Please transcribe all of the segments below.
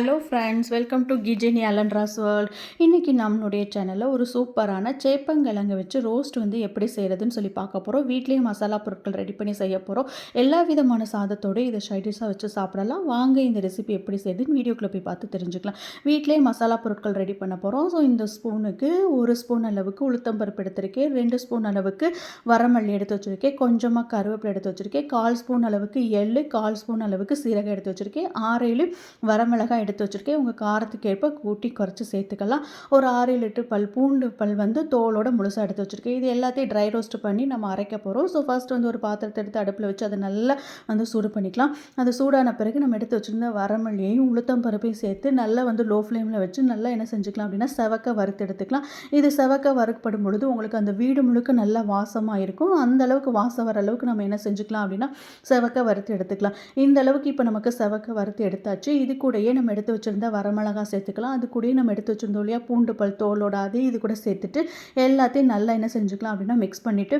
Hello friends welcome to கிஜினி அலன்ராஸ் world இன்றைக்கி நம்மளுடைய சேனலில் ஒரு சூப்பரான சேப்பங்கிழங்கு வச்சு ரோஸ்ட் வந்து எப்படி செய்கிறதுன்னு சொல்லி பார்க்க போகிறோம் வீட்லேயே மசாலா பொருட்கள் ரெடி பண்ணி செய்ய போகிறோம் எல்லா விதமான சாதத்தோடு இதை சைடிஷாக வச்சு சாப்பிடலாம். வாங்க இந்த ரெசிபி எப்படி செய்யுதுன்னு வீடியோக்குள்ளே போய் பார்த்து தெரிஞ்சுக்கலாம். வீட்லேயே மசாலா பொருட்கள் ரெடி பண்ண போகிறோம் ஸோ இந்த ஸ்பூனுக்கு ஒரு ஸ்பூன் அளவுக்கு உளுத்தம்பருப்பு எடுத்திருக்கேன். ரெண்டு ஸ்பூன் அளவுக்கு வரமல்லி எடுத்து வச்சுருக்கேன். கொஞ்சமாக கருவேப்பிலை எடுத்து வச்சுருக்கேன். கால் ஸ்பூன் அளவுக்கு எள்ளு கால் ஸ்பூன் அளவுக்கு சீரகம் எடுத்து வச்சுருக்கேன். ஆறேழு வரமிளகாய் எடுத்து வச்சுருக்கேன். உங்கள் காரத்துக்கு ஏற்ப கூட்டி குறைச்சி சேர்த்துக்கலாம். ஒரு ஆறு லிட்டர் பல் பூண்டு பல் வந்து தோலோட முழுசாக எடுத்து வச்சுருக்கேன். இது எல்லாத்தையும் ட்ரை ரோஸ்ட் பண்ணி நம்ம அரைக்க போகிறோம் ஸோ ஃபஸ்ட் வந்து ஒரு பாத்திரத்தை எடுத்து அடுப்பில் வச்சு அதை நல்லா வந்து சூடு பண்ணிக்கலாம். அது சூடான பிறகு நம்ம எடுத்து வச்சுருந்த வரமல்லியையும் உளுத்தம் பருப்பையும் சேர்த்து நல்லா வந்து லோ ஃப்ளேமில் வச்சு நல்லா என்ன செஞ்சுக்கலாம் அப்படின்னா செவக்க வறுத்து எடுத்துக்கலாம். இது செவக்க வறுக்கப்படும் பொழுது உங்களுக்கு அந்த வீடு முழுக்க நல்லா வாசமாக இருக்கும். அந்த அளவுக்கு வாசம் வர அளவுக்கு நம்ம என்ன செஞ்சுக்கலாம் அப்படின்னா செவக்க வறுத்து எடுத்துக்கலாம். இந்த அளவுக்கு இப்போ நமக்கு செவக்க வறுத்து எடுத்தாச்சு. இது கூடயே நம்ம எடுத்து வச்சுருந்தா வரமிளகா சேர்த்துக்கலாம். அது கூடயே நம்ம எடுத்து வச்சுருந்தோம் இல்லையா? பூண்டு பல் தோலோட அதே இது கூட சேர்த்துட்டு எல்லாத்தையும் நல்லா என்ன செஞ்சுக்கலாம் அப்படின்னா மிக்ஸ் பண்ணிவிட்டு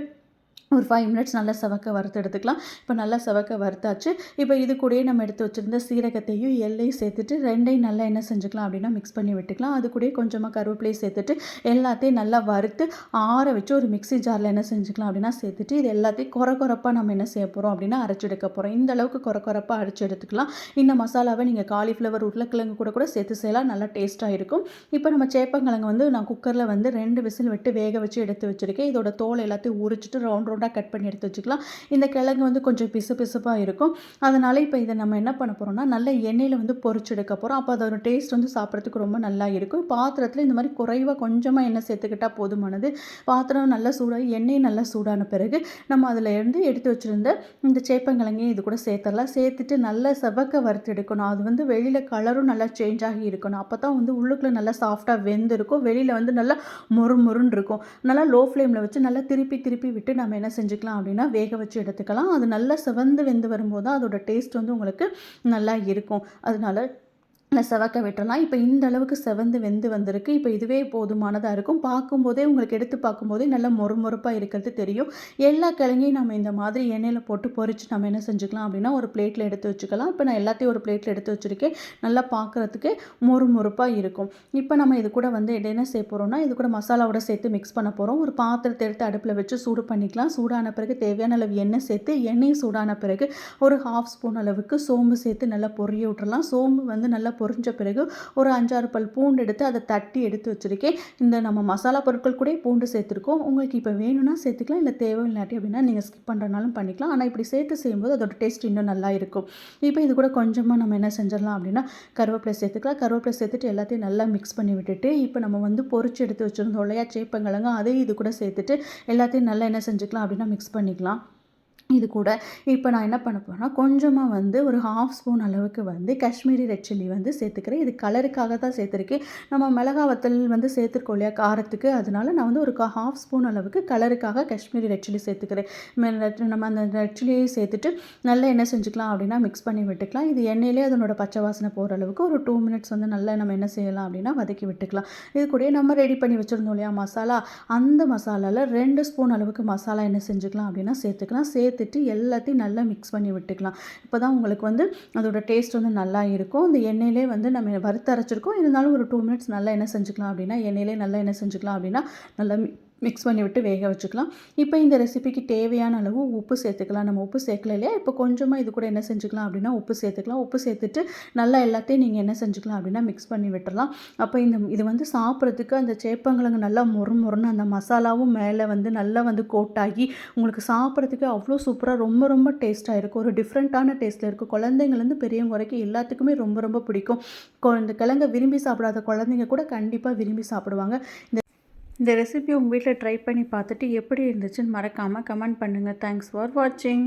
ஒரு ஃபைவ் மினிட்ஸ் நல்லா செவக்க வறுத்து எடுத்துக்கலாம். இப்போ நல்லா செவக்க வறுத்தாச்சு. இப்போ இது கூடயே நம்ம எடுத்து வச்சுருந்த சீரகத்தையும் எல்லையும் சேர்த்துட்டு ரெண்டையும் நல்லா என்ன செஞ்சுக்கலாம் அப்படின்னா மிக்ஸ் பண்ணி விட்டுக்கலாம். அது கூடயே கொஞ்சமாக கருவேப்பிலையும் சேர்த்துட்டு எல்லாத்தையும் நல்லா வறுத்து ஆற வச்சு ஒரு மிக்ஸி ஜாரில் என்ன செஞ்சுக்கலாம் அப்படின்னா சேர்த்துட்டு இது எல்லாத்தையும் குறை குறைப்பாக நம்ம என்ன செய்ய போகிறோம் அப்படின்னா அரைச்சி எடுக்க போகிறோம் இந்த அளவுக்கு குறை குறைப்பாக அரைச்சி எடுத்துக்கலாம். இந்த மசாலாவை நீங்கள் காலிஃப்ளவர் உருளைக்கிழங்கு கூட கூட சேர்த்து செய்யலாம். நல்லா டேஸ்ட்டாக இருக்கும். இப்போ நம்ம சேப்பங்கிழங்கு வந்து நான் குக்கரில் வந்து ரெண்டு விசில் விட்டு வேக வச்சு எடுத்து வச்சுருக்கேன். இதோட தோல் எல்லாத்தையும் உரிச்சிட்டு ரவுண்ட் ரவுண்ட் ரவுண்டாக கட் பண்ணி எடுத்து வச்சுக்கலாம். இந்த கிழங்கு வந்து கொஞ்சம் பிசு பிசுப்பாக இருக்கும். அதனால் இப்போ இதை நம்ம என்ன பண்ண போகிறோம்னா நல்ல எண்ணெயில் வந்து பொறிச்செடுக்க போகிறோம் அப்போ அதோட டேஸ்ட் வந்து சாப்பிட்றதுக்கு ரொம்ப நல்லா இருக்கும். பாத்திரத்தில் இந்த மாதிரி குறைவாக கொஞ்சமாக எண்ணெய் சேர்த்துக்கிட்டால் போதுமானது. பாத்திரம் நல்லா சூடாகி எண்ணெய் நல்லா சூடான பிறகு நம்ம அதில் இருந்து எடுத்து வச்சுருந்த இந்த சேப்பங்கிழங்கையும் இது கூட சேர்த்துடலாம். சேர்த்துட்டு நல்லா செவக்க வறுத்து எடுக்கணும். அது வந்து வெளியில் கலரும் நல்லா சேஞ்ச் ஆகி இருக்கணும். அப்போ தான் வந்து உள்ளுக்குள்ளே நல்லா சாஃப்டாக வெந்திருக்கும். வெளியில் வந்து நல்லா மொறு மொறுன்னு இருக்கும். நல்லா லோ ஃப்ளேமில் வச்சு நல்லா திருப்பி திருப்பி விட்டு நம்ம என்ன செஞ்சுக்கலாம் அப்படின்னா வேக வச்சு எடுத்துக்கலாம். அது நல்லா சிவந்து வெந்து வரும்போது அதோட டேஸ்ட் வந்து உங்களுக்கு நல்லா இருக்கும். அதனால நல்லா செவக்க விட்டுறலாம் இப்போ இந்த அளவுக்கு செவந்து வெந்து வந்திருக்கு. இப்போ இதுவே போதுமானதாக இருக்கும். பார்க்கும்போதே உங்களுக்கு எடுத்து பார்க்கும்போதே நல்லா மொறுமொறுப்பாக இருக்கிறது தெரியும். எல்லா கிழங்கையும் நம்ம இந்த மாதிரி எண்ணெயில் போட்டு பொறிச்சு நம்ம என்ன செஞ்சுக்கலாம் அப்படின்னா ஒரு பிளேட்டில் எடுத்து வச்சுக்கலாம். இப்போ நான் எல்லாத்தையும் ஒரு பிளேட்டில் எடுத்து வச்சுருக்கேன். நல்லா பார்க்குறதுக்கு மொறுமொறுப்பாக இருக்கும். இப்போ நம்ம இது கூட வந்து என்ன செய்ய போகிறோம்னா இது கூட மசாலாவோட சேர்த்து மிக்ஸ் பண்ண போகிறோம் ஒரு பாத்திரத்தை எடுத்து அடுப்பில் வச்சு சூடு பண்ணிக்கலாம். சூடான பிறகு தேவையான அளவு எண்ணெய் சேர்த்து எண்ணெய் சூடான பிறகு ஒரு ஹாஃப் ஸ்பூன் அளவுக்கு சோம்பு சேர்த்து நல்லா பொரிய விட்டுறலாம். சோம்பு வந்து நல்லா பொறிஞ்ச பிறகு ஒரு அஞ்சாறு பல் பூண்டு எடுத்து அதை தட்டி எடுத்து வச்சுருக்கேன். இந்த நம்ம மசாலா பொருட்கள் கூட பூண்டு சேர்த்துருக்கோம். உங்களுக்கு இப்போ வேணும்னா சேர்த்துக்கலாம் இல்லை தேவை இல்லாட்டி அப்படின்னா நீங்கள் ஸ்கிப் பண்ணுறனாலும் பண்ணிக்கலாம். ஆனால் இப்படி சேர்த்து செய்யும்போது அதோட டேஸ்ட் இன்னும் நல்லா இருக்கும். இப்போ இது கூட கொஞ்சமாக நம்ம என்ன செஞ்சிடலாம் அப்படின்னா கருவேப்பிலை சேர்த்துக்கலாம். கருவேப்பிலை சேர்த்துட்டு எல்லாத்தையும் நல்லா மிக்ஸ் பண்ணி விட்டுட்டு இப்போ நம்ம வந்து பொறிச்சு எடுத்து வச்சுருந்தோம் இல்லையா சேப்பங்கிழங்கு அதையும் இது கூட சேர்த்துட்டு எல்லாத்தையும் நல்லா என்ன செஞ்சுக்கலாம் அப்படின்னா மிக்ஸ் பண்ணிக்கலாம். இது கூட இப்போ நான் என்ன பண்ண போகிறேன்னா கொஞ்சமாக வந்து ஒரு ஹாஃப் ஸ்பூன் அளவுக்கு வந்து காஷ்மீரி ரெட் சில்லி வந்து சேர்த்துக்கிறேன். இது கலருக்காக தான் சேர்த்துருக்கேன். நம்ம மிளகா வத்தல் வந்து சேர்த்துருக்கோம் இல்லையா காரத்துக்கு. அதனால நான் வந்து ஒரு ஹாஃப் ஸ்பூன் அளவுக்கு கலருக்காக காஷ்மீரி ரெட் சில்லி சேர்த்துக்கிறேன். நம்ம அந்த ரெட் சில்லியை சேர்த்துட்டு நல்லா என்ன செஞ்சுக்கலாம் அப்படின்னா மிக்ஸ் பண்ணி விட்டுக்கலாம். இது எண்ணெயிலே அதனோட பச்சை வாசனை போகிற அளவுக்கு ஒரு டூ மினிட்ஸ் வந்து நல்லா நம்ம என்ன செய்யலாம் அப்படின்னா வதக்கி விட்டுக்கலாம். இது கூட நம்ம ரெடி பண்ணி வச்சுருந்தோம் இல்லையா மசாலா. அந்த மசாலாவில் ரெண்டு ஸ்பூன் அளவுக்கு மசாலா என்ன செஞ்சுக்கலாம் அப்படின்னா சேர்த்துக்கலாம். சேர்த்து சேர்த்துட்டு எல்லாத்தையும் நல்லா மிக்ஸ் பண்ணி விட்டுக்கலாம். இப்போ தான் உங்களுக்கு வந்து அதோட டேஸ்ட் வந்து நல்லா இருக்கும். இந்த எண்ணெயிலே வந்து நம்ம வறுத்து அரைச்சிருக்கோம். இருந்தாலும் ஒரு டூ மினிட்ஸ் நல்லா என்ன செஞ்சுக்கலாம் அப்படின்னா எண்ணெயிலே நல்லா என்ன செஞ்சுக்கலாம் அப்படின்னா நல்லா மிக்ஸ் பண்ணி விட்டு வேக வச்சுக்கலாம். இப்போ இந்த ரெசிபிக்கு தேவையான அளவு உப்பு சேர்த்துக்கலாம். நம்ம உப்பு சேர்க்கல இல்லையா? இப்போ கொஞ்சமாக இது கூட என்ன செஞ்சுக்கலாம் அப்படின்னா உப்பு சேர்த்துக்கலாம். உப்பு சேர்த்துட்டு நல்லா எல்லாத்தையும் நீங்கள் என்ன செஞ்சுக்கலாம் அப்படின்னா மிக்ஸ் பண்ணி விட்டுடலாம் அப்போ இந்த இது வந்து சாப்பிட்றதுக்கு அந்த சேப்பங்கிழங்கு நல்லா முறு முறுன்னு அந்த மசாலாவும் மேலே வந்து நல்லா வந்து கோட்டாகி உங்களுக்கு சாப்பிட்றதுக்கு அவ்வளோ சூப்பராக ரொம்ப ரொம்ப டேஸ்ட்டாக இருக்கும். ஒரு டிஃப்ரெண்ட்டான டேஸ்ட்டில் இருக்கும். குழந்தைங்கலேருந்து பெரியவங்க வரைக்கும் எல்லாத்துக்குமே ரொம்ப ரொம்ப பிடிக்கும். இந்த கிழங்கை விரும்பி சாப்பிடாத குழந்தைங்க கூட கண்டிப்பாக விரும்பி சாப்பிடுவாங்க. இந்த இந்த ரெசிபி உங்கள் வீட்டில் ட்ரை பண்ணி பார்த்துட்டு எப்படி இருந்துச்சுன்னு மறக்காமல் கமெண்ட் பண்ணுங்கள் தேங்க்ஸ் ஃபார் வாட்சிங்